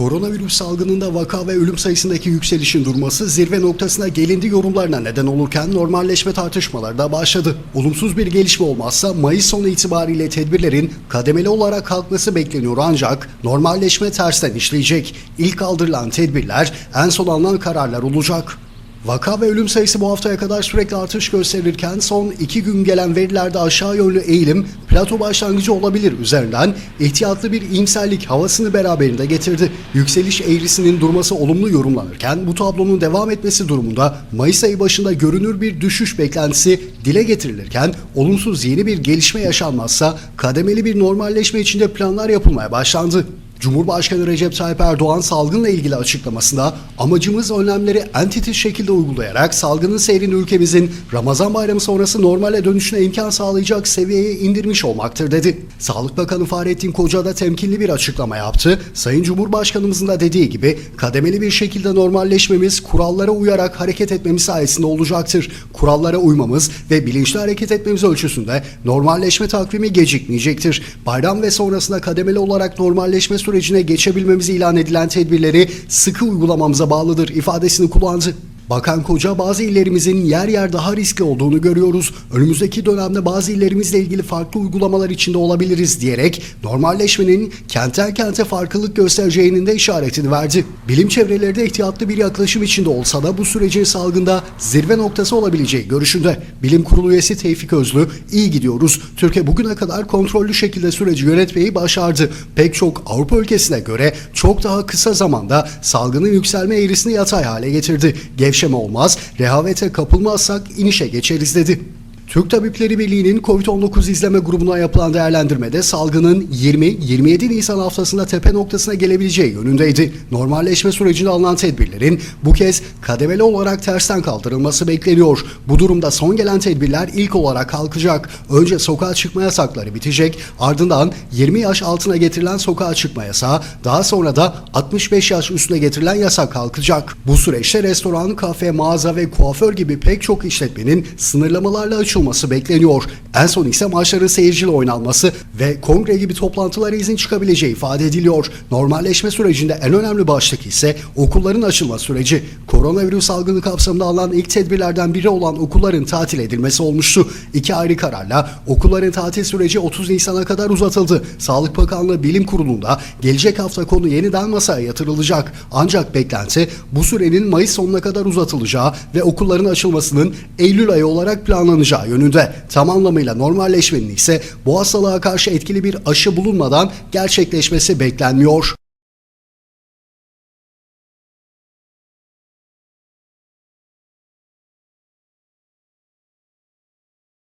Koronavirüs salgınında vaka ve ölüm sayısındaki yükselişin durması zirve noktasına gelindi yorumlarına neden olurken normalleşme tartışmaları da başladı. Olumsuz bir gelişme olmazsa Mayıs sonu itibariyle tedbirlerin kademeli olarak kalkması bekleniyor ancak normalleşme tersten işleyecek. İlk kaldırılan tedbirler en son alınan kararlar olacak. Vaka ve ölüm sayısı bu haftaya kadar sürekli artış gösterirken son iki gün gelen verilerde aşağı yönlü eğilim plato başlangıcı olabilir üzerinden ihtiyatlı bir iyimserlik havasını beraberinde getirdi. Yükseliş eğrisinin durması olumlu yorumlanırken bu tablonun devam etmesi durumunda Mayıs ayı başında görünür bir düşüş beklentisi dile getirilirken olumsuz yeni bir gelişme yaşanmazsa kademeli bir normalleşme içinde planlar yapılmaya başlandı. Cumhurbaşkanı Recep Tayyip Erdoğan salgınla ilgili açıklamasında amacımız önlemleri en titiz şekilde uygulayarak salgının seyrini ülkemizin Ramazan bayramı sonrası normale dönüşüne imkan sağlayacak seviyeye indirmiş olmaktır dedi. Sağlık Bakanı Fahrettin Koca da temkinli bir açıklama yaptı. Sayın Cumhurbaşkanımızın da dediği gibi kademeli bir şekilde normalleşmemiz kurallara uyarak hareket etmemiz sayesinde olacaktır. Kurallara uymamız ve bilinçli hareket etmemiz ölçüsünde normalleşme takvimi gecikmeyecektir. Bayram ve sonrasında kademeli olarak normalleşme sürecine geçebilmemizi ilan edilen tedbirleri sıkı uygulamamıza bağlıdır ifadesini kullandı. Bakan Koca bazı illerimizin yer yer daha riskli olduğunu görüyoruz. Önümüzdeki dönemde bazı illerimizle ilgili farklı uygulamalar içinde olabiliriz diyerek normalleşmenin kentten kente farklılık göstereceğinin de işaretini verdi. Bilim çevreleri de ihtiyatlı bir yaklaşım içinde olsa da bu sürecin salgında zirve noktası olabileceği görüşünde. Bilim Kurulu üyesi Tevfik Özlü, iyi gidiyoruz. Türkiye bugüne kadar kontrollü şekilde süreci yönetmeyi başardı. Pek çok Avrupa ülkesine göre çok daha kısa zamanda salgının yükselme eğrisini yatay hale getirdi. Gevşeme olmaz, rehavete kapılmazsak inişe geçeriz dedi. Türk Tabipleri Birliği'nin COVID-19 izleme grubuna yapılan değerlendirmede salgının 20-27 Nisan haftasında tepe noktasına gelebileceği yönündeydi. Normalleşme sürecinde alınan tedbirlerin bu kez kademeli olarak tersten kaldırılması bekleniyor. Bu durumda son gelen tedbirler ilk olarak kalkacak. Önce sokağa çıkma yasakları bitecek, ardından 20 yaş altına getirilen sokağa çıkma yasağı, daha sonra da 65 yaş üstüne getirilen yasak kalkacak. Bu süreçte restoran, kafe, mağaza ve kuaför gibi pek çok işletmenin sınırlamalarla açılması bekleniyor. En son ise maçların seyirciyle oynanması ve kongre gibi toplantılara izin çıkabileceği ifade ediliyor. Normalleşme sürecinde en önemli başlık ise okulların açılma süreci. Koronavirüs salgını kapsamında alınan ilk tedbirlerden biri olan okulların tatil edilmesi olmuştu. İki ayrı kararla okulların tatil süreci 30 Nisan'a kadar uzatıldı. Sağlık Bakanlığı Bilim Kurulu'nda gelecek hafta konu yeniden masaya yatırılacak. Ancak beklenti bu sürenin Mayıs sonuna kadar uzatılacağı ve okulların açılmasının Eylül ayı olarak planlanacağı yönünde. Tam anlamıyla normalleşmenin ise bu hastalığa karşı etkili bir aşı bulunmadan gerçekleşmesi beklenmiyor.